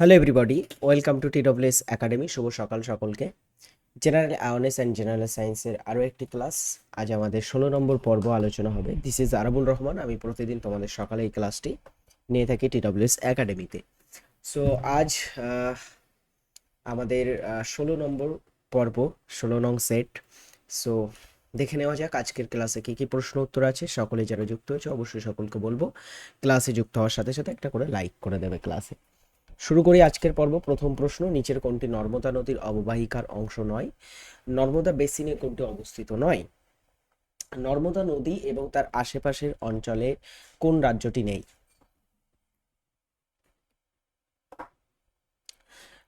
Hello everybody welcome to TWS academy শুভ সকাল সকলকে। General awareness and general সায়েন্সের আরও একটি ক্লাস আজ আমাদের ষোলো নম্বর পর্ব আলোচনা হবে। দিস ইজ আরাবুল রহমান আমি প্রতিদিন তোমাদের সকালে এই ক্লাসটি নিয়ে থাকি টিডব্লিউএস একাডেমিতে সো আজ আমাদের ষোলো নম্বর পর্ব, ষোলো নং সেট সো দেখে নেওয়া যাক আজকের ক্লাসে কী কী প্রশ্ন উত্তর আছে। সকলে যারা যুক্ত হয়েছে, অবশ্যই সকলকে বলব ক্লাসে যুক্ত হওয়ার সাথে সাথে একটা করে লাইক করে দেবে ক্লাসে শুরু করি আজকের পর্ব। প্রথম প্রশ্ন, নিচের কোনটি নর্মদা নদীর অববাহিকার অংশ নয়? নর্মদা বেসিনে কোনটি অবস্থিত নয়? নর্মদা নদী এবং তার আশেপাশের অঞ্চলে কোন রাজ্যটি নেই?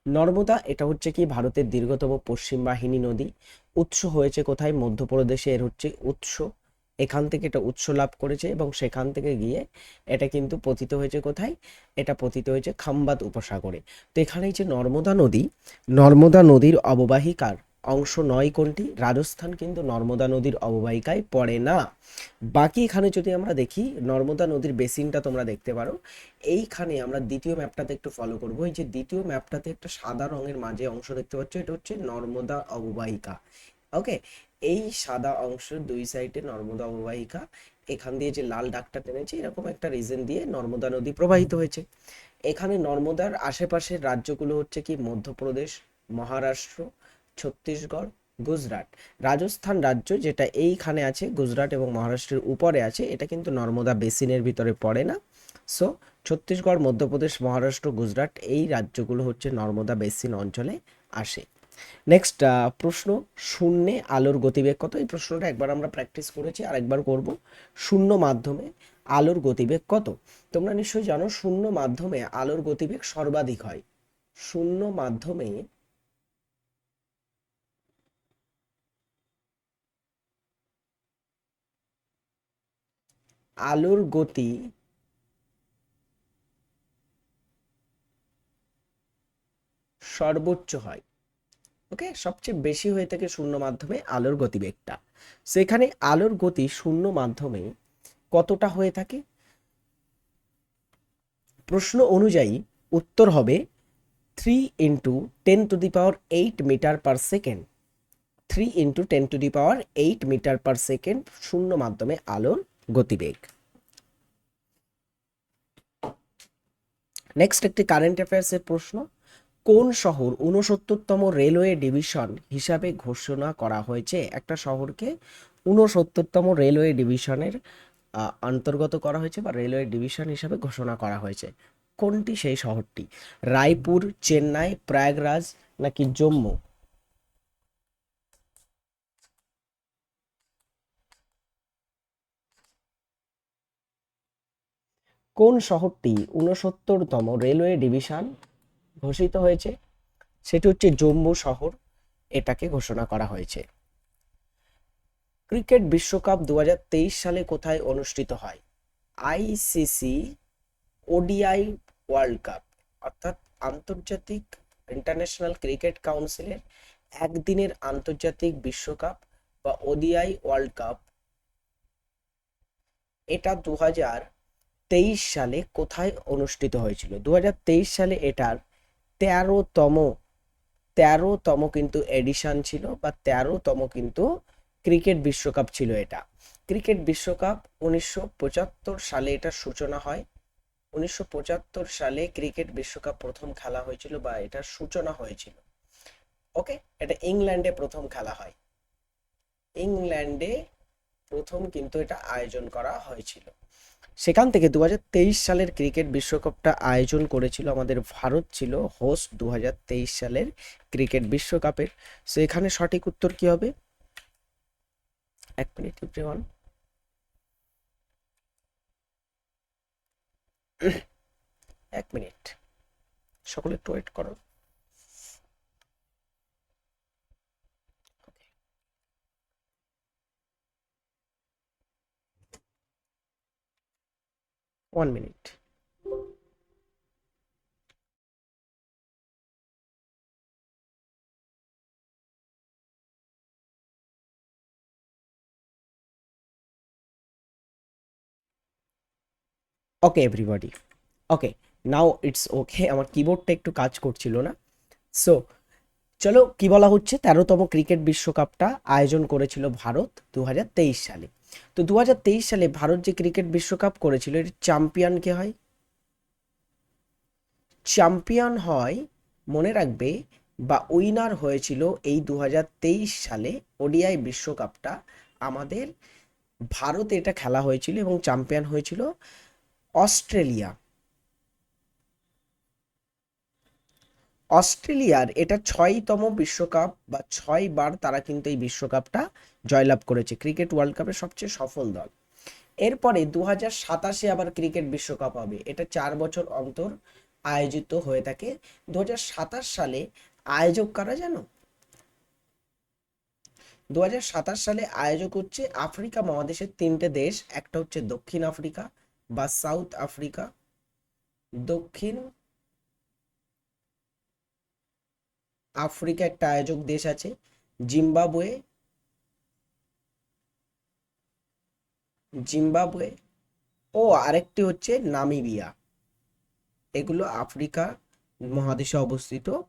নর্মদা, এটা হচ্ছে কি ভারতের দীর্ঘতম পশ্চিম বাহিনী নদী। উৎস হয়েছে কোথায়? মধ্যপ্রদেশে, এর হচ্ছে উৎস। এখান থেকে এটা উৎস লাভ করেছে এবং সেখান থেকে গিয়ে এটা কিন্তু পতিত হয়েছে কোথায়? এটা পতিত হয়েছে খাম্বাত উপসাগরে। তো এখানে যে নর্মদা নদী, নর্মদা নদীর অববাহিকার অংশ নয় কোনটি? রাজস্থান কিন্তু নর্মদা নদীর অববাহিকায় পড়ে না। বাকি এখানে যদি আমরা দেখি, নর্মদা নদীর বেসিনটা তোমরা দেখতে পারো। এইখানে আমরা দ্বিতীয় ম্যাপটাতে একটু ফলো করব। এই যে দ্বিতীয় ম্যাপটাতে একটা সাদা রঙের মাঝে অংশ দেখতে পাচ্ছ, এটা হচ্ছে নর্মদা অববাহিকা। ওকে এই সাদা অংশ দুই সাইডে নর্মদা অববাহিকা, এখান দিয়ে যে লাল দাগটা টেনেছে, এরকম একটা রিজন দিয়ে নর্মদা নদী প্রবাহিত হয়েছে। এখানে নর্মদার আশেপাশের রাজ্যগুলো হচ্ছে কি, মধ্যপ্রদেশ, মহারাষ্ট্র, ছত্তিশগড়, গুজরাট। রাজস্থান রাজ্য যেটা এইখানে আছে, গুজরাট এবং মহারাষ্ট্রের উপরে আছে, এটা কিন্তু নর্মদা বেসিনের ভিতরে পড়ে না। সো ছত্তিশগড়, মধ্যপ্রদেশ, মহারাষ্ট্র, গুজরাট এই রাজ্যগুলো হচ্ছে নর্মদা বেসিন অঞ্চলে আসে। নেক্সট প্রশ্ন শূন্যে আলোর গতিবেগ কত? এই প্রশ্নটা একবার আমরা প্র্যাকটিস করেছি আর একবার করব। শূন্য মাধ্যমে আলোর গতিবেগ কত? তোমরা নিশ্চয়ই জানো শূন্য মাধ্যমে আলোর গতিবেগ সর্বাধিক হয়। শূন্য মাধ্যমে আলোর গতি সর্বোচ্চ হয়। ওকে? সবচেয়ে বেশি হয়ে থাকে শূন্য মাধ্যমে আলোর গতিবেগটা। সেখানে আলোর গতি শূন্য মাধ্যমে কতটা হয়ে থাকে? প্রশ্ন অনুযায়ী উত্তর হবে three into ten to the power eight metre per second three into ten to the power eight metre per second শূন্য মাধ্যমে আলোর গতিবেগ। নেক্সট একটি কারেন্ট অ্যাফেয়ার্সের প্রশ্ন। কোন শহর ঊনসত্তরতম রেলওয়ে ডিভিশন হিসাবে ঘোষণা করা হয়েছে? একটা শহরকে ঊনসত্তরতম রেলওয়ে ডিভিশনের অন্তর্গত করা হয়েছে বা রেলওয়ে ডিভিশন হিসাবে ঘোষণা করা হয়েছে। কোনটি সেই শহরটি? রায়পুর, চেন্নাই, প্রয়াগরাজ নাকি জম্মু? কোন শহরটি ঊনসত্তরতম রেলওয়ে ডিভিশন ঘোষিত হয়েছে। সেটি হচ্ছে জম্মু শহর। এটাকে ঘোষণা করা হয়েছে। ক্রিকেট বিশ্বকাপ দু হাজার তেইশ সালে কোথায় অনুষ্ঠিত হয়? আইসিসি ওডিআই ওয়ার্ল্ড কাপ, অর্থাৎ আন্তর্জাতিক ইন্টারন্যাশনাল ক্রিকেট কাউন্সিলের একদিনের আন্তর্জাতিক বিশ্বকাপ বা ওডিআই ওয়ার্ল্ড কাপ। এটা দু সালে কোথায় অনুষ্ঠিত হয়েছিল? দু হাজার তেইশ সালে এটার তেরোতম তেরোতম কিন্তু এডিশন ছিল বা তেরোতম কিন্তু ক্রিকেট বিশ্বকাপ ছিল এটা। ক্রিকেট বিশ্বকাপ উনিশশো পঁচাত্তর সালে এটার সূচনা হয়। উনিশশো পঁচাত্তর সালে ক্রিকেট বিশ্বকাপ প্রথম খেলা হয়েছিল বা এটার সূচনা হয়েছিল। ওকে এটা ইংল্যান্ডে প্রথম খেলা হয়। ইংল্যান্ডে প্রথম কিন্তু এটা আয়োজন করা হয়েছিল। সেখান থেকে দু হাজার তেইশ সালের ক্রিকেট বিশ্বকাপটা আয়োজন করেছিল আমাদের ভারত ছিল হোস্ট দু হাজার তেইশ সালের ক্রিকেট বিশ্বকাপের। সো এখানে সঠিক উত্তর কি হবে? এক মিনিট এভরিওয়ান এক মিনিট। সকলে একটু ওয়েট করো। One minute okay everybody okay now it's okay আমার কিবোর্ডটা একটু কাজ করছিল না। সো চলো কি বলা হচ্ছে? তেরোতম ক্রিকেট বিশ্বকাপটা আয়োজন করেছিল ভারত দু হাজার তেইশ সালে। তো দু হাজার তেইশ সালে ভারত যে ক্রিকেট বিশ্বকাপ করেছিল, এর চ্যাম্পিয়ন কে হয়? চ্যাম্পিয়ন হয়, মনে রাখবে, বা উইনার হয়েছিল এই দু সালে ওডিআই বিশ্বকাপটা। আমাদের ভারতে এটা খেলা হয়েছিল এবং চ্যাম্পিয়ন হয়েছিল অস্ট্রেলিয়া। অস্ট্রেলিয়ার এটা ছয়তম বিশ্বকাপ বা ছয়বার তারা কিন্তু এই বিশ্বকাপটা জয়লাভ করেছে। ক্রিকেট ওয়ার্ল্ড কাপের সবচেয়ে সফল দল। এরপরে দু হাজার সাতাশে আবার ক্রিকেট বিশ্বকাপ হবে। এটা চার বছর অন্তর আয়োজিত হয়ে থাকে। দু হাজার সাতাশ সালে আয়োজক কারা জানো? দু হাজার সাতাশ সালে আয়োজক হচ্ছে আফ্রিকা মহাদেশের তিনটে দেশ। একটা হচ্ছে দক্ষিণ আফ্রিকা বা সাউথ আফ্রিকা। দক্ষিণ আফ্রিকা একটা আয়োজক দেশ আছে। জিম্বাবুয়ে জিম্বাবুয়ে ও আরেকটি হচ্ছে নামিবিয়া। এগুলো আফ্রিকা মহাদেশে অবস্থিত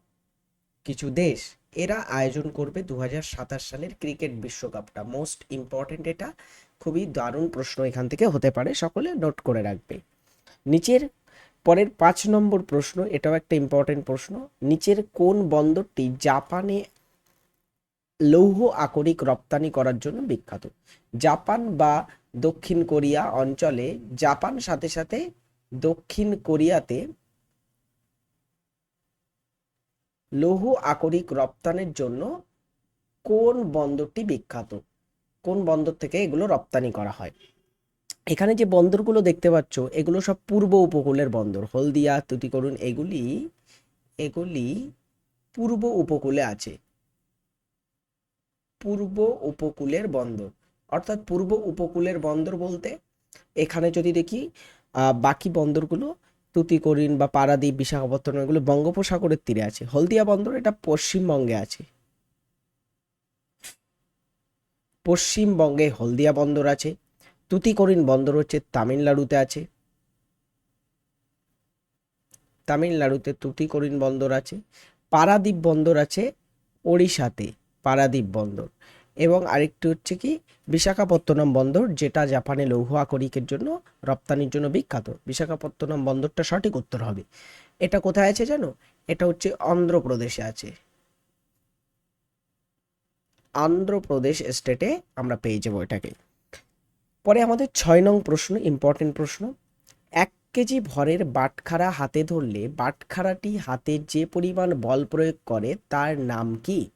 কিছু দেশ। এরা আয়োজন করবে দু হাজার সাতাশ সালের ক্রিকেট বিশ্বকাপটা। মোস্ট ইম্পর্টেন্ট এটা, খুবই দারুণ প্রশ্ন এখান থেকে হতে পারে, সকলে নোট করে রাখবে। নিচের পরের পাঁচ নম্বর প্রশ্ন, এটাও একটা ইম্পর্টেন্ট প্রশ্ন, নিচের কোন বন্দরটি জাপানে লৌহ আকরিক রপ্তানি করার জন্য বিখ্যাত? জাপান বা দক্ষিণ কোরিয়া অঞ্চলে, জাপান সাথে সাথে দক্ষিণ কোরিয়াতে লৌহ আকরিক রপ্তানির জন্য কোন বন্দরটি বিখ্যাত? কোন বন্দর থেকে এগুলো রপ্তানি করা হয়? এখানে যে বন্দরগুলো দেখতে পাচ্ছ, এগুলো সব পূর্ব উপকূলের বন্দর। হলদিয়া তুতিকরুণ এগুলি এগুলি পূর্ব উপকূলে আছে। পূর্ব উপকূলের বন্দর। অর্থাৎ পূর্ব উপকূলের বন্দর বলতে এখানে যদি দেখি বাকি বন্দরগুলো তুতিকরিন বা পারাদ্বীপ, বিশাখাপত্তনম এগুলো বঙ্গোপসাগরের তীরে আছে। হলদিয়া বন্দর এটা পশ্চিমবঙ্গে আছে। পশ্চিমবঙ্গে হলদিয়া বন্দর আছে, তুতিকরিন বন্দর হচ্ছে তামিলনাড়ুতে আছে, তামিলনাড়ুতে তুতিকরিন বন্দর আছে, পারাদ্বীপ বন্দর আছে ওড়িশাতে, পারাদ্বীপ বন্দর। এবং আরেকটি হচ্ছে কি, বিশাখাপত্তনম বন্দর, যেটা জাপানে লৌহ আকরিকের জন্য রপ্তানির জন্য বিখ্যাত। বিশাখাপত্তনম বন্দরটা সঠিক উত্তর হবে। এটা কোথায় আছে জানো? এটা হচ্ছে অন্ধ্রপ্রদেশে আছে। আন্ধ্রপ্রদেশ স্টেটে আমরা পেয়ে যাব এটাকে। পরে আমাদের ছয় নং প্রশ্ন ইম্পর্টেন্ট প্রশ্ন। এক কেজি ভরের বাটখারা হাতে ধরলে বাটখারাটি হাতে যে পরিমাণ বল প্রয়োগ করে, তার নাম কি?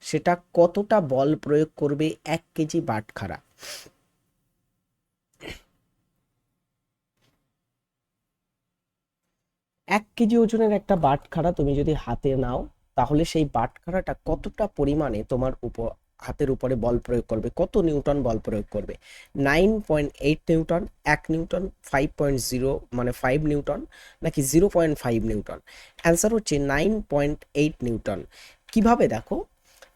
সেটা কতটা বল প্রয়োগ করবে এক কেজি বাটখারা? এক কেজি ওজনের একটা বাটখারা তুমি যদি হাতে নাও, তাহলে সেই বাটখারাটা কতটা পরিমাণে তোমার উপর, হাতের উপরে বল প্রয়োগ করবে? কত নিউটন বল প্রয়োগ করবে? নাইন পয়েন্ট এইট নিউটন, এক নিউটন, ফাইভ পয়েন্ট জিরো মানে ফাইভ নিউটন, নাকি zero point five newton? Answer হচ্ছে নাইন পয়েন্ট এইট নিউটন। কীভাবে দেখো?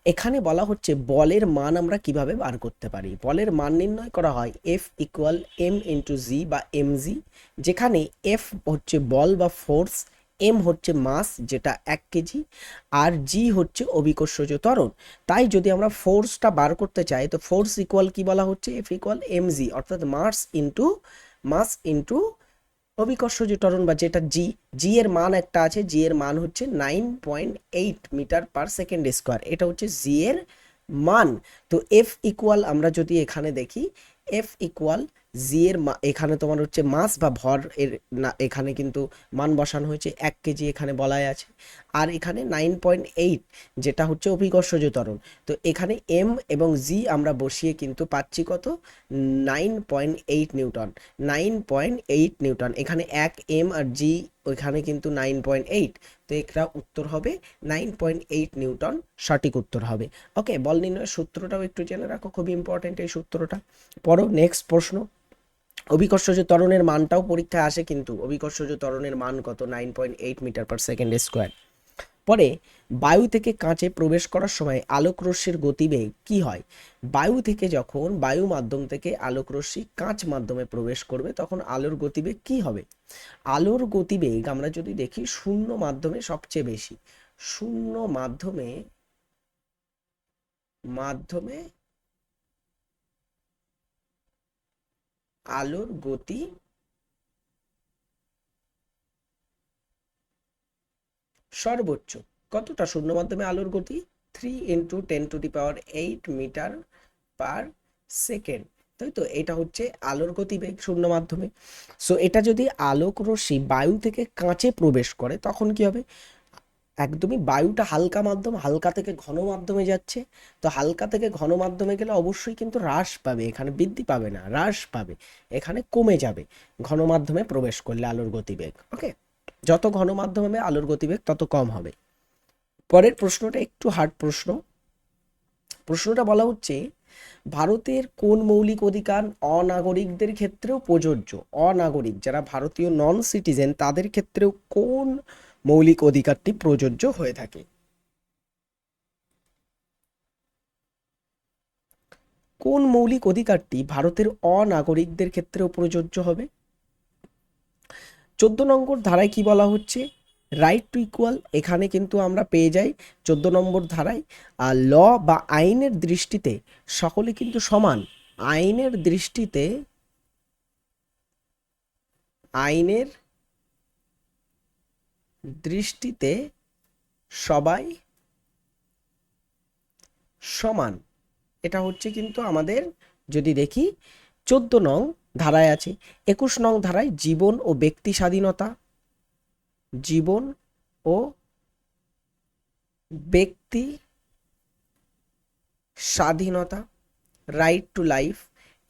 এখানে বলা হচ্ছে বলের মান আমরা কীভাবে বার করতে পারি? বলের মান নির্ণয় করা হয় F equal M into G বা এম জি যেখানে এফ হচ্ছে বল বা ফোর্স এম হচ্ছে মাস, যেটা এক কেজি আর জি হচ্ছে অভিকর্ষজ ত্বরণ। তাই যদি আমরা ফোর্সটা বার করতে চাই, তো ফোর্স ইকুয়াল কি বলা হচ্ছে? এফ ইকুয়াল এম জি অর্থাৎ মাস ইন্টু মাস ইন্টু অভিকর্ষজ ত্বরণ বা যেটা জি জি এর মান একটা আছে জি এর মান হচ্ছে nine point eight metre per second square এটা হচ্ছে জি এর মান। তো এফ ইকুয়াল আমরা যদি এখানে দেখি এফ ইকুয়াল জি এর এখানে তোমার হচ্ছে মাস বা ভর এর না, এখানে কিন্তু মান বসানো হয়েছে, এক কেজি এখানে বলাই আছে। আর এখানে নাইন পয়েন্ট এইট যেটা হচ্ছে অভিকর্ষজ ত্বরণ। তো এখানে এম এবং জি আমরা বসিয়ে কিন্তু পাচ্ছি কত? Nine point eight newton. Nine point eight newton. এখানে এক এম আর জি ওইখানে কিন্তু নাইন পয়েন্ট এইট তো এটা উত্তর হবে নাইন পয়েন্ট এইট নিউটন, সঠিক উত্তর হবে। ওকে, বল নির্ণয়ের সূত্রটাও একটু জেনে রাখো খুবই ইম্পর্টেন্ট এই সূত্রটা। পরও নেক্সট প্রশ্ন। অভিকর্ষজ ত্বরণের মানটাও পরীক্ষায় আসে কিন্তু অভিকর্ষজ ত্বরণের মান কত? Nine point eight metre per second square পরে বায়ু থেকে কাঁচে প্রবেশ করার সময় আলোক রশ্মির গতিবেগ কি হয়? বায়ু থেকে যখন বায়ু মাধ্যম থেকে আলোক রশ্মি কাঁচ মাধ্যমে প্রবেশ করবে, তখন আলোর গতিবেগ কি হবে? আলোর গতিবেগ আমরা যদি দেখি, শূন্য মাধ্যমে সবচেয়ে বেশি। শূন্য মাধ্যমে মাধ্যমে আলোর গতি সর্বোচ্চ কতটা শূন্য মাধ্যমে আলোর গতি? Three into ten to the power eight metre per second তাই তো? এটা হচ্ছে আলোর গতিবেগ শূন্য মাধ্যমে সো এটা যদি আলোক রশ্মি বায়ু থেকে কাঁচে প্রবেশ করে, তখন কি হবে? একদমই বায়ুটা হালকা মাধ্যম, হালকা থেকে ঘন মাধ্যমে যাচ্ছে। তো হালকা থেকে ঘন মাধ্যমে গেলে অবশ্যই কিন্তু হ্রাস পাবে। এখানে বৃদ্ধি পাবে না, হ্রাস পাবে। এখানে কমে যাবে। ঘন মাধ্যমে প্রবেশ করলে আলোর গতিবেগ ওকে যত ঘন মাধ্যম হবে, আলোর গতিবেগ তত কম হবে। পরের প্রশ্নটা একটু হার্ড প্রশ্ন। প্রশ্নটা বলা হচ্ছে, ভারতের কোন মৌলিক অধিকার অনাগরিকদের ক্ষেত্রেও প্রযোজ্য? অনাগরিক, যারা ভারতীয় নন সিটিজেন তাদের ক্ষেত্রেও কোন মৌলিক অধিকারটি প্রযোজ্য হয়ে থাকে? কোন মৌলিক অধিকারটি ভারতের অনাগরিকদের ক্ষেত্রেও প্রযোজ্য হবে? চোদ্দ নম্বর ধারায় কি বলা হচ্ছে? রাইট টু ইকুয়াল এখানে কিন্তু আমরা পেয়ে যাই চোদ্দ নম্বর ধারায়। আর ল বা আইনের দৃষ্টিতে সকলে কিন্তু সমান। আইনের দৃষ্টিতে আইনের দৃষ্টিতে সবাই সমান। এটা হচ্ছে কিন্তু আমাদের যদি দেখি, চোদ্দ নং ধারায় আছে। একুশ নং ধারায় জীবন ও ব্যক্তি স্বাধীনতা। জীবন ও ব্যক্তি স্বাধীনতা রাইট টু লাইফ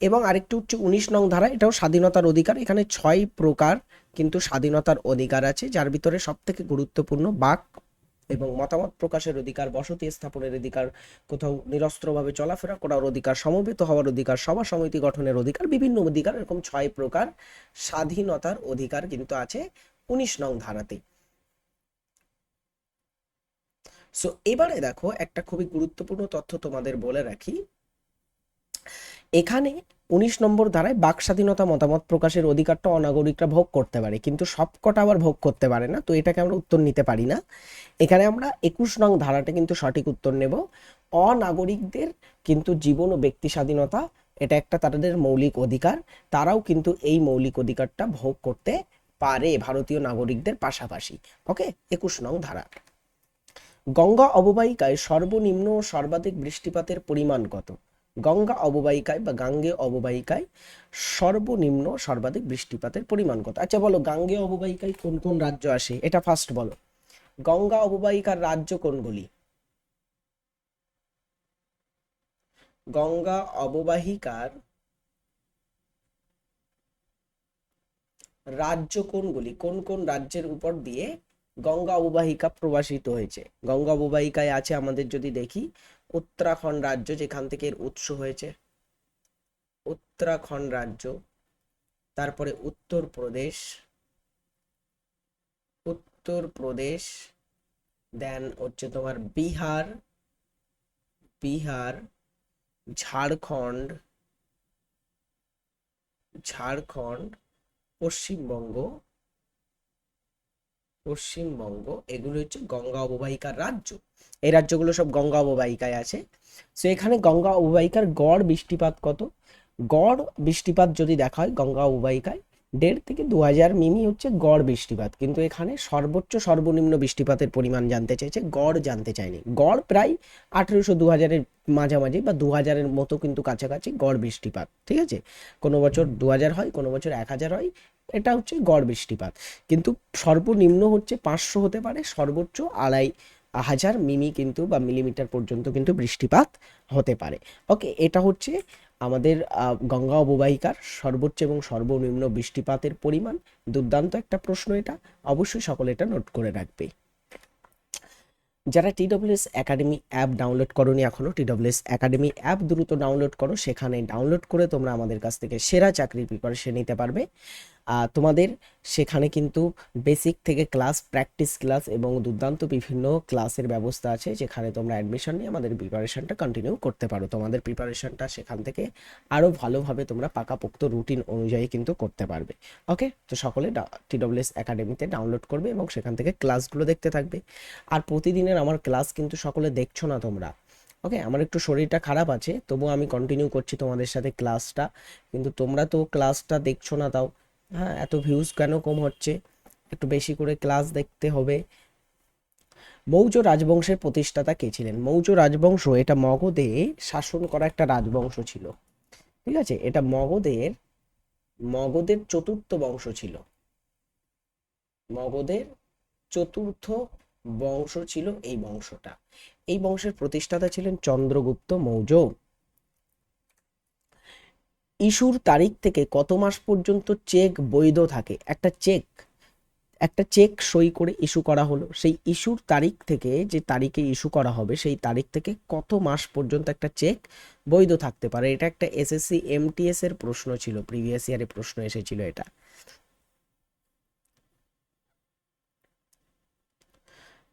এবং আরেকটি হচ্ছে উনিশ নং ধারা, এটাও স্বাধীনতার অধিকার। এখানে ছয় প্রকার কিন্তু স্বাধীনতার অধিকার আছে, যার ভিতরে সব থেকে গুরুত্বপূর্ণ বাক এবং মতামত প্রকাশের অধিকার, বসতি স্থাপনের অধিকার, কোথাও নিরস্ত্রভাবে চলাফেরা করার অধিকার, সমবেত হওয়ার অধিকার, সভা সমিতি গঠনের অধিকার, বিভিন্ন অধিকার, এরকম ছয় প্রকার স্বাধীনতার অধিকার কিন্তু আছে উনিশ নং ধারাতে সো এবারে দেখো একটা খুবই গুরুত্বপূর্ণ তথ্য তোমাদের বলে রাখি। এখানে উনিশ নম্বর ধারায় বাক স্বাধীনতা মতামত প্রকাশের অধিকারটা অনাগরিকরা ভোগ করতে পারে। কিন্তু সবকটা আবার ভোগ করতে পারে না, তো এটাকে আমরা উত্তর নিতে পারি না। এখানে আমরা একুশ নং ধারাটা কিন্তু সঠিক উত্তর নেব। অনাগরিকদের কিন্তু জীবন ও ব্যক্তি স্বাধীনতা, এটা একটা তাদের মৌলিক অধিকার, তারাও কিন্তু এই মৌলিক অধিকারটা ভোগ করতে পারে ভারতীয় নাগরিকদের পাশাপাশি। ওকে, একুশ নং ধারা। গঙ্গা অববাহিকায় সর্বনিম্ন ও সর্বাধিক বৃষ্টিপাতের পরিমাণ কত? গঙ্গা অববাহিকায় বা গাঙ্গে অববাহিকায় সর্বনিম্ন সর্বাধিক বৃষ্টিপাতের পরিমাণ কত? আচ্ছা বলো, গাঙ্গে অববাহিকায় কোন কোন রাজ্য আসে? এটা ফার্স্ট বলো। গঙ্গা অববাহিকার রাজ্য কোনগুলি? গঙ্গা অববাহিকার রাজ্য কোনগুলি? কোন কোন রাজ্যের উপর দিয়ে গঙ্গা অববাহিকা প্রবাসিত হয়েছে। গঙ্গা অববাহিকায় আছে আমাদের যদি দেখি, উত্তরাখণ্ড রাজ্য যেখান থেকে এর উৎস হয়েছে। উত্তরাখণ্ড রাজ্য, তারপরে উত্তরপ্রদেশ উত্তরপ্রদেশ দেন হচ্ছে তোমার বিহার বিহার, ঝাড়খণ্ড ঝাড়খণ্ড, পশ্চিমবঙ্গ পশ্চিমবঙ্গ, এগুলো হচ্ছে গঙ্গা অববাহিকার রাজ্য। এই রাজ্যগুলো সব গঙ্গা অববাহিকায় আছে। সো এখানে গঙ্গা অববাহিকার গড় বৃষ্টিপাত কত? গড় বৃষ্টিপাত যদি দেখা হয় গঙ্গা অববাহিকায় দেড় থেকে দু হাজার মিমি হচ্ছে গড় বৃষ্টিপাত। কিন্তু এখানে সর্বোচ্চ সর্বনিম্ন বৃষ্টিপাতের পরিমাণ জানতে চাইছে, গড় জানতে চায়নি গড় প্রায় আঠেরোশো দু হাজারের মাঝামাঝি বা দু হাজারের মতো কিন্তু কাছাকাছি গড় বৃষ্টিপাত, ঠিক আছে? কোনো বছর দু হাজার হয়, কোনো বছর এক হাজার হয় এটা হচ্ছে গড় বৃষ্টিপাত। কিন্তু সর্বনিম্ন হচ্ছে পাঁচশো হতে পারে, সর্বোচ্চ আড়াই হাজার মিমি কিন্তু বা মিলিমিটার পর্যন্ত কিন্তু বৃষ্টিপাত হতে পারে। ওকে এটা হচ্ছে আমাদের গঙ্গা অববাহিকার সর্বোচ্চ এবং সর্বনিম্ন বৃষ্টিপাতের পরিমাণ। দুর্দান্ত একটা প্রশ্ন এটা, অবশ্যই সকলে এটা নোট করে রাখবে। যারা টিডব্লিউএস একাডেমি অ্যাপ ডাউনলোড করনি এখনও টিডব্লিউএস একাডেমি অ্যাপ দ্রুত ডাউনলোড করো, সেখানে ডাউনলোড করে তোমরা আমাদের কাছ থেকে সেরা চাকরির প্রিপারেশন নিতে পারবে। তোমাদের সেখানে কিন্তু বেসিক থেকে ক্লাস প্র্যাকটিস ক্লাস এবং দুর্দান্ত বিভিন্ন ক্লাসের ব্যবস্থা আছে, যেখানে তোমরা অ্যাডমিশন নিয়ে আমাদের প্রিপারেশনটা কন্টিনিউ করতে পারো। তোমাদের প্রিপারেশনটা সেখান থেকে আরও ভালোভাবে তোমরা পাকাপোক্ত রুটিন অনুযায়ী কিন্তু করতে পারবে। ওকে তো সকলে টিডব্লিউএস একাডেমিতে ডাউনলোড করবে এবং সেখান থেকে ক্লাসগুলো দেখতে থাকবে। আর প্রতিদিনের আমার ক্লাস কিন্তু সকলে দেখছ না তোমরা। ওকে আমার একটু শরীরটা খারাপ আছে, তবুও আমি কন্টিনিউ করছি তোমাদের সাথে ক্লাসটা কিন্তু তোমরা তো ক্লাসটা দেখছ না তাও। হ্যাঁ এত ভিউজ কেন কম হচ্ছে? একটু বেশি করে ক্লাস দেখতে হবে। মৌর্য রাজবংশের প্রতিষ্ঠাতা কে ছিলেন? মৌর্য রাজবংশ, এটা মগধে শাসন করা একটা রাজবংশ ছিল। ঠিক আছে? এটা মগধের মগধের চতুর্থ বংশ ছিল। মগধের চতুর্থ বংশ ছিল এই বংশটা। এই বংশের প্রতিষ্ঠাতা ছিলেন চন্দ্রগুপ্ত মৌর্য। ইস্যুর তারিখ থেকে কত মাস পর্যন্ত চেক বৈধ থাকে? একটা চেক একটা চেক সই করে ইস্যু করা হলো। সেই ইস্যুর তারিখ থেকে যে তারিখে ইস্যু করা হবে, সেই তারিখ থেকে কত মাস পর্যন্ত একটা চেক বৈধ থাকতে পারে? এটা একটা এসএসসি এমটিএস এর প্রশ্ন ছিল, প্রিভিয়াস ইয়ারে প্রশ্ন এসেছিল এটা।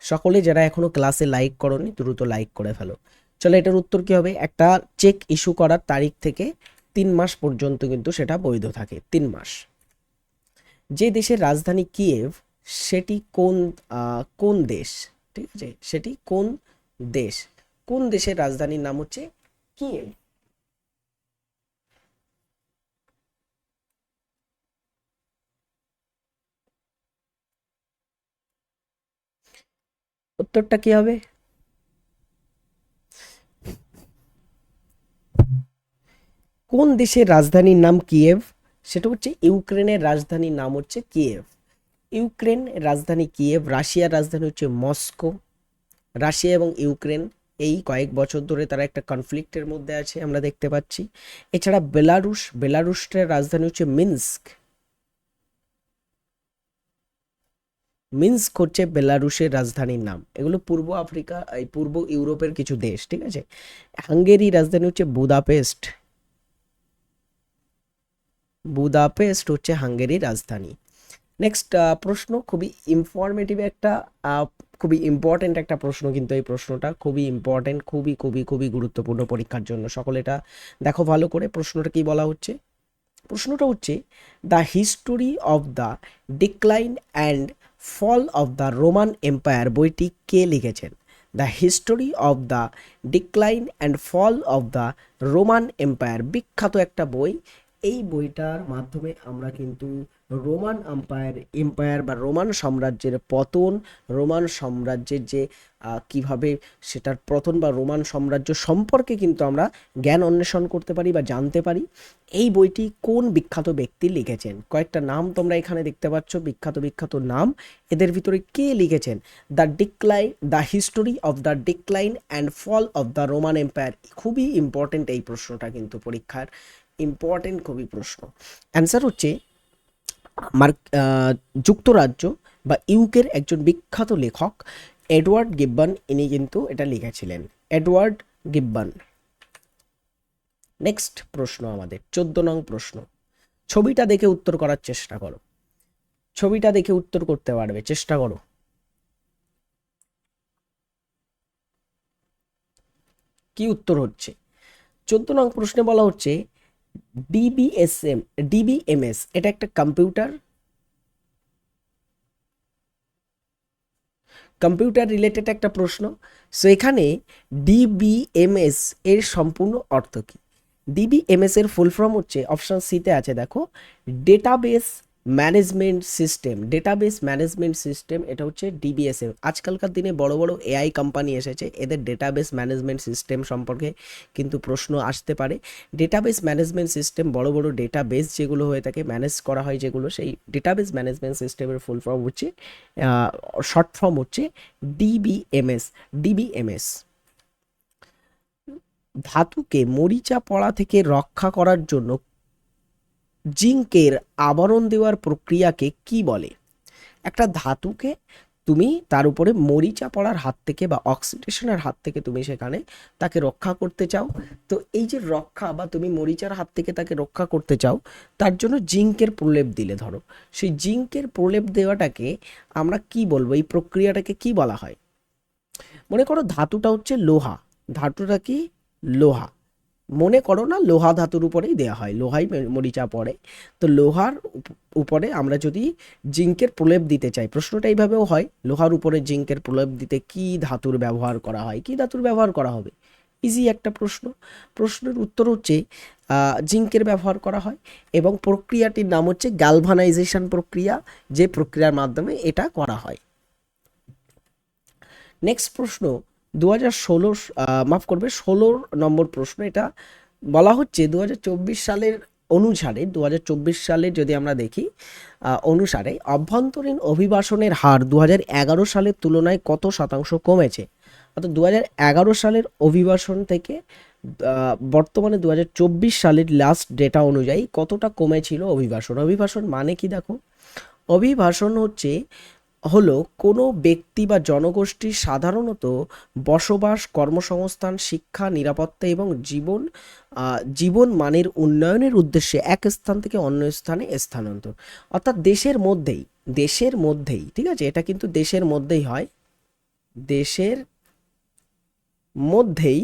সকলে যারা এখনও ক্লাসে লাইক করনি, দ্রুত লাইক করে ফেলো। চলো এটার উত্তর কি হবে? একটা চেক ইস্যু করার তারিখ থেকে তিন মাস পর্যন্ত কিন্তু সেটা বৈধ থাকে, তিন মাস। যে দেশের রাজধানী কিয়েভ, সেটি কোন কোন দেশ? ঠিক আছে, সেটি কোন দেশ? কোন দেশের রাজধানীর নাম হচ্ছে কিয়েভ? উত্তরটা কি হবে? কোন দেশের রাজধানীর নাম কিয়েভ? সেটা হচ্ছে ইউক্রেনের রাজধানীর নাম হচ্ছে কিয়েভ। ইউক্রেন রাজধানী কিয়েভ, রাশিয়ার রাজধানী হচ্ছে মস্কো। রাশিয়া এবং ইউক্রেন এই কয়েক বছর ধরে তারা একটা কনফ্লিক্টের মধ্যে আছে, আমরা দেখতে পাচ্ছি। এছাড়া বেলারুশ, বেলারুশের রাজধানী হচ্ছে মিন্স্ক। মিন্স্ক হচ্ছে বেলারুশের রাজধানীর নাম। এগুলো পূর্ব আফ্রিকা, এই পূর্ব ইউরোপের কিছু দেশ, ঠিক আছে? হাঙ্গেরি রাজধানী হচ্ছে বুদাপেস্ট। বুদাপেস্ট হচ্ছে হাঙ্গেরির রাজধানী। নেক্সট প্রশ্ন, খুবই ইনফরমেটিভ একটা খুবই ইম্পর্টেন্ট একটা প্রশ্ন কিন্তু এই প্রশ্নটা। খুবই ইম্পর্টেন্ট খুবই খুবই খুবই গুরুত্বপূর্ণ পরীক্ষার জন্য। সকলে এটা দেখো ভালো করে, প্রশ্নটা কি বলা হচ্ছে? প্রশ্নটা হচ্ছে the history of the decline and fall of the Roman empire বইটি কে লিখেছেন? The history of the decline and fall of the Roman empire বিখ্যাত একটা বই। এই বইটার মাধ্যমে আমরা কিন্তু রোমান আম্পায়ার, এম্পায়ার বা রোমান সাম্রাজ্যের পতন, রোমান সাম্রাজ্যের যে কীভাবে সেটার পতন বা রোমান সাম্রাজ্য সম্পর্কে কিন্তু আমরা জ্ঞান অন্বেষণ করতে পারি বা জানতে পারি। এই বইটি কোন বিখ্যাত ব্যক্তি লিখেছেন? কয়েকটা নাম তোমরা এখানে দেখতে পাচ্ছ, বিখ্যাত বিখ্যাত নাম। এদের ভিতরে কে লিখেছেন? The decline the history of the decline and fall of the Roman empire. খুবই ইম্পর্টেন্ট এই প্রশ্নটা কিন্তু পরীক্ষার। ইম্পর্টেন্ট খুবই প্রশ্ন। অ্যান্সার হচ্ছে মার্ক যুক্তরাজ্য বা ইউকের একজন বিখ্যাত লেখক এডওয়ার্ড গিব্বান, ইনি কিন্তু এটা লিখেছিলেন। এডওয়ার্ড গিব্বান। নেক্সট প্রশ্ন আমাদের, চোদ্দ নং প্রশ্ন। ছবিটা দেখে উত্তর করার চেষ্টা করো। ছবিটা দেখে উত্তর করতে পারবে, চেষ্টা করো। কি উত্তর হচ্ছে? চোদ্দ নং প্রশ্নে বলা হচ্ছে ডিবিএসএম ডিবিএমএস এটা একটা কম্পিউটার কম্পিউটার রিলেটেড একটা প্রশ্ন। সো এখানে ডিবিএমএস এর সম্পূর্ণ অর্থ কি? ডিবিএমএস এর ফুল ফর্ম হচ্ছে অপশন সিতে আছে, দেখো database management system database management system, এটা হচ্ছে ডিবিএসএম আজকালকার দিনে বড় বড় এআই কোম্পানি এসেছে, এদের ডেটাবেস ম্যানেজমেন্ট সিস্টেম সম্পর্কে কিন্তু প্রশ্ন আসতে পারে। ডেটাবেস ম্যানেজমেন্ট সিস্টেম, বড় বড় ডেটাবেস যেগুলো হয়ে থাকে, ম্যানেজ করা হয় যেগুলো, সেই ডেটাবেস ম্যানেজমেন্ট সিস্টেমের ফুল ফর্ম হচ্ছে শর্ট ফর্ম হচ্ছে ডিবিএমএস ডিবিএমএস ধাতুকে মরিচা পড়া থেকে রক্ষা করার জন্য জিঙ্কের আবরণ দেওয়ার প্রক্রিয়াকে কি বলে? একটা ধাতুকে তুমি তার উপরে মরিচা পড়ার হাত থেকে বা অক্সিডেশনের হাত থেকে তুমি সেখানে তাকে রক্ষা করতে চাও। তো এই যে রক্ষা বা তুমি মরিচার হাত থেকে তাকে রক্ষা করতে চাও, তার জন্য জিঙ্কের প্রলেপ দিলে ধরো। সেই জিঙ্কের প্রলেপ দেওয়াটাকে আমরা কি বলব? এই প্রক্রিয়াটাকে কি বলা হয়? মনে করো ধাতুটা হচ্ছে লোহা। ধাতুটা কি? লোহা। মনে করো না লোহা ধাতুর উপরেই দেওয়া হয়, লোহাই মরিচা পড়ে। তো লোহার উপরে আমরা যদি জিঙ্কের প্রলেপ দিতে চাই, প্রশ্নটা এইভাবেও হয়, লোহার উপরে জিঙ্কের প্রলেপ দিতে কি ধাতুর ব্যবহার করা হয়, কি ধাতুর ব্যবহার করা হবে? ইজি একটা প্রশ্ন। প্রশ্নের উত্তর হচ্ছে জিঙ্কের ব্যবহার করা হয় এবং প্রক্রিয়াটির নাম হচ্ছে গ্যালভানাইজেশন প্রক্রিয়া, যে প্রক্রিয়ার মাধ্যমে এটা করা হয়। নেক্সট প্রশ্ন দু হাজার ষোলো মাফ করবে ষোলো নম্বর প্রশ্ন এটা বলা হচ্ছে দু হাজার চব্বিশ সালের অনুসারে, দু হাজার চব্বিশ সালে যদি আমরা দেখি অনুসারে অভ্যন্তরীণ অভিবাসনের হার দু হাজার এগারো সালের তুলনায় কত শতাংশ কমেছে? অর্থাৎ দু হাজার এগারো সালের অভিবাসন থেকে বর্তমানে দু হাজার চব্বিশ সালের লাস্ট ডেটা অনুযায়ী কতটা কমেছিল অভিবাসন? অভিবাসন মানে কি দেখো? অভিবাসন হচ্ছে হলো কোনো ব্যক্তি বা জনগোষ্ঠীর সাধারণত বসবাস, কর্মসংস্থান, শিক্ষা, নিরাপত্তা এবং জীবন জীবন মানের উন্নয়নের উদ্দেশ্যে এক স্থান থেকে অন্য স্থানে স্থানান্তর। অর্থাৎ দেশের মধ্যেই দেশের মধ্যেই, ঠিক আছে? এটা কিন্তু দেশের মধ্যেই হয়। দেশের মধ্যেই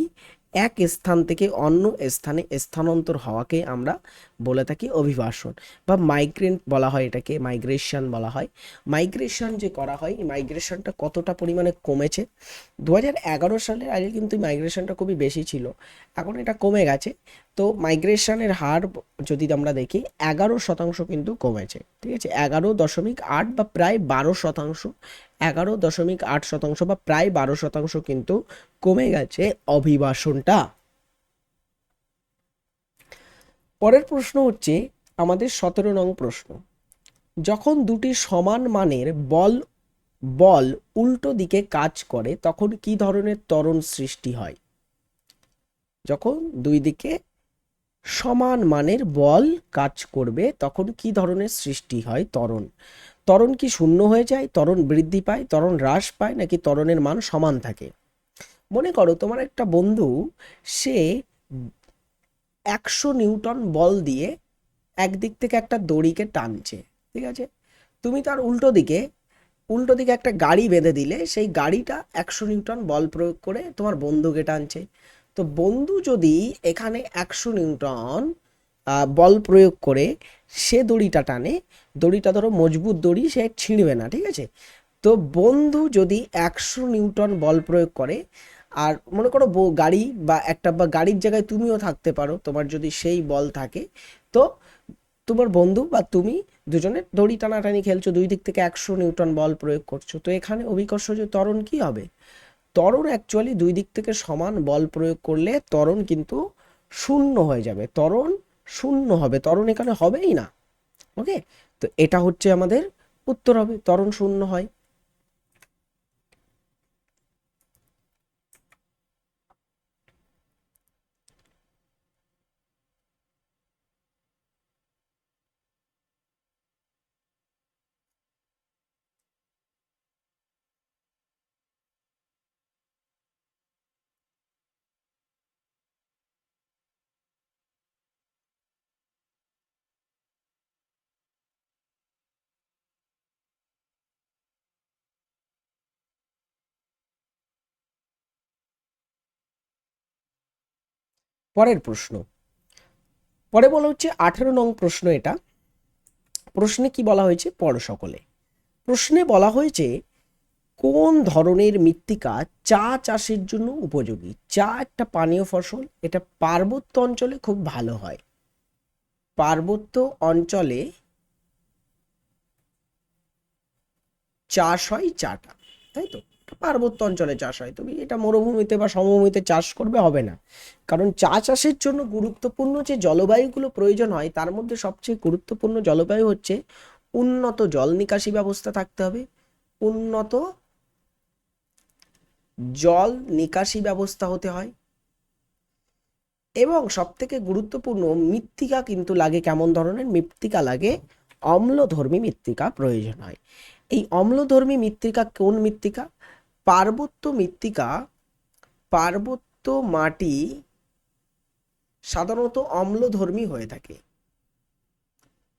এক স্থান থেকে অন্য স্থানে স্থানান্তর হওয়াকে আমরা বলে থাকি অভিবাসন বা মাইগ্রেন্ট বলা হয় এটাকে মাইগ্রেশন বলা হয়। মাইগ্রেশন যে করা হয় মাইগ্রেশনটা কতটা পরিমাণে কমেছে? দু হাজার এগারো সালের আগে কিন্তু মাইগ্রেশনটা খুবই বেশি ছিল, এখন এটা কমে গেছে। তো মাইগ্রেশনের হার যদি আমরা দেখি, এগারো শতাংশ কিন্তু কমেছে, ঠিক আছে? এগারো দশমিক আট বা প্রায় বারো শতাংশ এগারো দশমিক আট শতাংশ বা প্রায় বারো শতাংশ কিন্তু কমে গেছে অভিবাসনটা। পরের প্রশ্ন হচ্ছে, আমাদের সতেরো নং প্রশ্ন। যখন দুটি সমান মানের বল বল উল্টো দিকে কাজ করে, তখন কি ধরনের ত্বরণ সৃষ্টি হয়? যখন দুই দিকে সমান মানের বল কাজ করবে, তখন কি ধরনের সৃষ্টি হয় ত্বরণ? ত্বরণ কি শূন্য হয়ে যায়? ত্বরণ বৃদ্ধি পায়? ত্বরণ হ্রাস পায়? নাকি ত্বরণের মান সমান থাকে? মনে করো তোমার একটা বন্ধু, সে একশো নিউটন বল দিয়ে একদিক থেকে একটা দড়িকে টানছে, ঠিক আছে? তুমি তার উল্টো দিকে উল্টো দিকে একটা গাড়ি বেঁধে দিলে, সেই গাড়িটা একশো নিউটন বল প্রয়োগ করে তোমার বন্ধুকে টানছে। তো বন্ধু যদি এখানে একশো নিউটন বল প্রয়োগ করে সে দড়িটা টানে, দড়িটা ধরো মজবুত দড়ি, সে ছিঁড়বে না, ঠিক আছে? তো বন্ধু যদি একশো নিউটন বল প্রয়োগ করে, আর মনে করো গাড়ি বা একটা বা গাড়ির জায়গায় তুমিও থাকতে পারো, তোমার যদি সেই বল থাকে, তো তোমার বন্ধু বা তুমি দুজনে দড়ি টানাটানি খেলছো, দুই দিক থেকে একশো নিউটন বল প্রয়োগ করছ। তো এখানে অভিকর্ষ যে ত্বরণ কি হবে? ত্বরণ অ্যাকচুয়ালি দুই দিক থেকে সমান বল প্রয়োগ করলে ত্বরণ কিন্তু শূন্য হয়ে যাবে। ত্বরণ শূন্য হবে, ত্বরণ এখানে হবেই না। ওকে তো এটা হচ্ছে আমাদের উত্তর হবে, ত্বরণ শূন্য হয়। পরের প্রশ্ন। পরে বলা হচ্ছে আঠেরো নং প্রশ্ন এটা। প্রশ্নে কি বলা হয়েছে? পড়ো সকলে। প্রশ্নে বলা হয়েছে, কোন ধরনের মৃত্তিকা চা চাষের জন্য উপযোগী? চা একটা পানীয় ফসল, এটা পার্বত্য অঞ্চলে খুব ভালো হয়। পার্বত্য অঞ্চলে চাষ হয় চাটা, তাই তো? পার্বত্য অঞ্চলে চাষ হয়। তুমি এটা মরুভূমিতে বা সমভূমিতে চাষ করবে, হবে না। কারণ চা চাষের জন্য গুরুত্বপূর্ণ যে জলবায়ুগুলো প্রয়োজন হয়, তার মধ্যে সবচেয়ে গুরুত্বপূর্ণ জলবায়ু হচ্ছে উন্নত জল নিকাশি ব্যবস্থা থাকতে হবে। উন্নত জল নিকাশি ব্যবস্থা হতে হয়। এবং সব থেকে গুরুত্বপূর্ণ, মৃত্তিকা কিন্তু লাগে কেমন ধরনের? মৃত্তিকা লাগে অম্লধর্মী মৃত্তিকা প্রয়োজন হয়। এই অম্লধর্মী মৃত্তিকা কোন মৃত্তিকা? পার্বত্য মৃত্তিকা, পার্বত্য মাটি সাধারণত অম্লধর্মী হয়ে থাকে।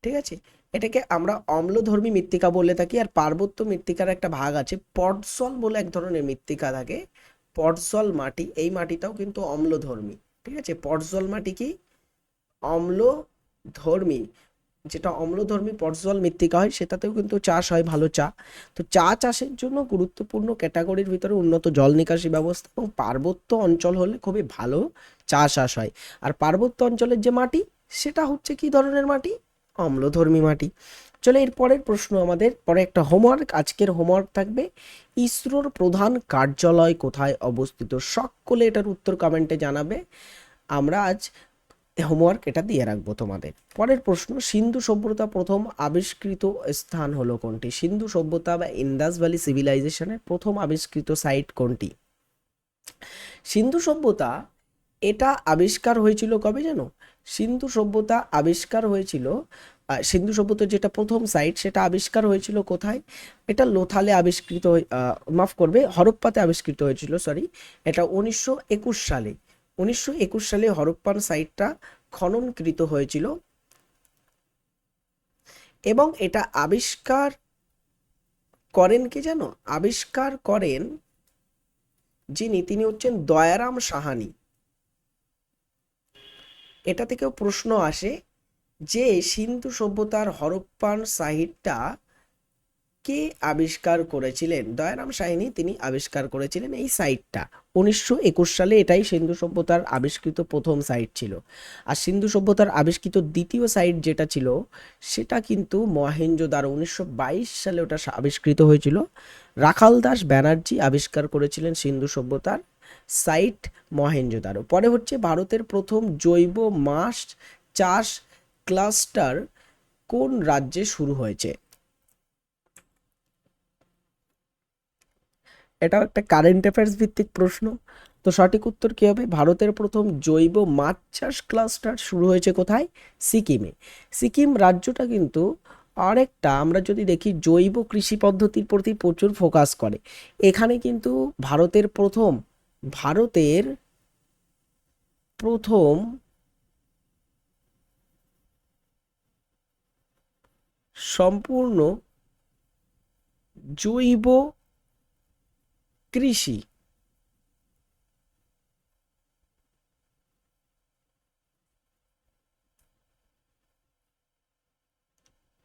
ঠিক আছে? এটাকে আমরা অম্লধর্মী মৃত্তিকা বলে থাকি আর পার্বত্য মৃত্তিকার একটা ভাগ আছে। পটসল বলে এক ধরনের মৃত্তিকা থাকে। পটসল মাটি, এই মাটিটাও কিন্তু অম্লধর্মী। ঠিক আছে? পটসল মাটি কি? অম্লধর্মী। যেটা অম্লধর্মী পটসল মৃত্তিকা হয়, সেটাতেও কিন্তু চাষ হয় ভালো চা। তো চা চাষের জন্য গুরুত্বপূর্ণ ক্যাটাগরির ভিতরে উন্নত জল নিকাশি ব্যবস্থা এবং পার্বত্য অঞ্চল হলে খুবই ভালো চা চাষ হয়। আর পার্বত্য অঞ্চলের যে মাটি, সেটা হচ্ছে কি ধরনের মাটি? অম্লধর্মী মাটি। চলে এর পরের প্রশ্ন আমাদের, পরে একটা হোমওয়ার্ক আজকের হোমওয়ার্ক থাকবে, ইসরোর প্রধান কার্যালয় কোথায় অবস্থিত? সকলে এটার উত্তর কমেন্টে জানাবে। আমরা আজ হোমওয়ার্ক এটা দিয়ে রাখব তোমাদের। পরের প্রশ্ন, সিন্ধু সভ্যতা প্রথম আবিষ্কৃত স্থান হলো কোনটি? সিন্ধু সভ্যতা বা ইন্দাস ভ্যালি সিভিলাইজেশনের প্রথম আবিষ্কৃত সাইট কোনটি? সিন্ধু সভ্যতা, এটা আবিষ্কার হয়েছিল কবে জানো? সিন্ধু সভ্যতা আবিষ্কার হয়েছিল সিন্ধু সভ্যতার যেটা প্রথম সাইট সেটা আবিষ্কার হয়েছিল কোথায়? এটা লোথালে আবিষ্কৃত মাফ করবে, হরপ্পাতে আবিষ্কৃত হয়েছিল সরি এটা উনিশশো একুশ সালে। উনিশশো একুশ সালে হরপ্পান সাইটটা খননকৃত হয়েছিল। এবং এটা আবিষ্কার করেন কি জানো? আবিষ্কার করেন যিনি, তিনি হচ্ছেন দয়ারাম সাহানি। এটা থেকেও প্রশ্ন আসে যে সিন্ধু সভ্যতার হরপ্পান সাইটটা কে আবিষ্কার করেছিলেন? দয়ারাম সাহিনী তিনি আবিষ্কার করেছিলেন এই সাইটটা। উনিশশো একুশ সালে এটাই সিন্ধু সভ্যতার আবিষ্কৃত প্রথম সাইট ছিল। আর সিন্ধু সভ্যতার আবিষ্কৃত দ্বিতীয় সাইট যেটা ছিল, সেটা কিন্তু মহেঞ্জোদারো উনিশশো বাইশ সালে ওটা আবিষ্কৃত হয়েছিল। রাখাল দাস ব্যানার্জি আবিষ্কার করেছিলেন সিন্ধু সভ্যতার সাইট মহেঞ্জোদারো পরে হচ্ছে ভারতের প্রথম জৈব মাছ চাষ ক্লাস্টার কোন রাজ্যে শুরু হয়েছে? এটাও একটা কারেন্ট অ্যাফেয়ার্স ভিত্তিক প্রশ্ন। তো সঠিক উত্তর কী হবে? ভারতের প্রথম জৈব মাছ চাষ ক্লাস্টার শুরু হয়েছে কোথায়? সিকিমে। সিকিম রাজ্যটা কিন্তু আরেকটা, আমরা যদি দেখি জৈব কৃষি পদ্ধতির প্রতি প্রচুর ফোকাস করে। এখানে কিন্তু ভারতের প্রথম ভারতের প্রথম সম্পূর্ণ জৈব কৃষি।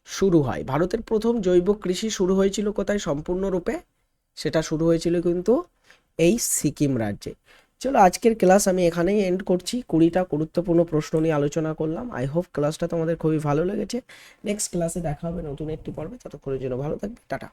শুরু হয়। ভারতের প্রথম জৈব কৃষি শুরু হয়েছিল কোথায়? সম্পূর্ণরূপে সেটা শুরু হয়েছিল কিন্তু এই সিকিম রাজ্যে। চলো, আজকের ক্লাস আমি এখানেই এন্ড করছি। কুড়িটা গুরুত্বপূর্ণ প্রশ্ন নিয়ে আলোচনা করলাম। আই হোপ ক্লাসটা তোমাদের খুবই ভালো লেগেছে। নেক্সট ক্লাসে দেখা হবে নতুন একটি পর্বে। ততক্ষণের জন্য ভালো থাকবে। টাটা।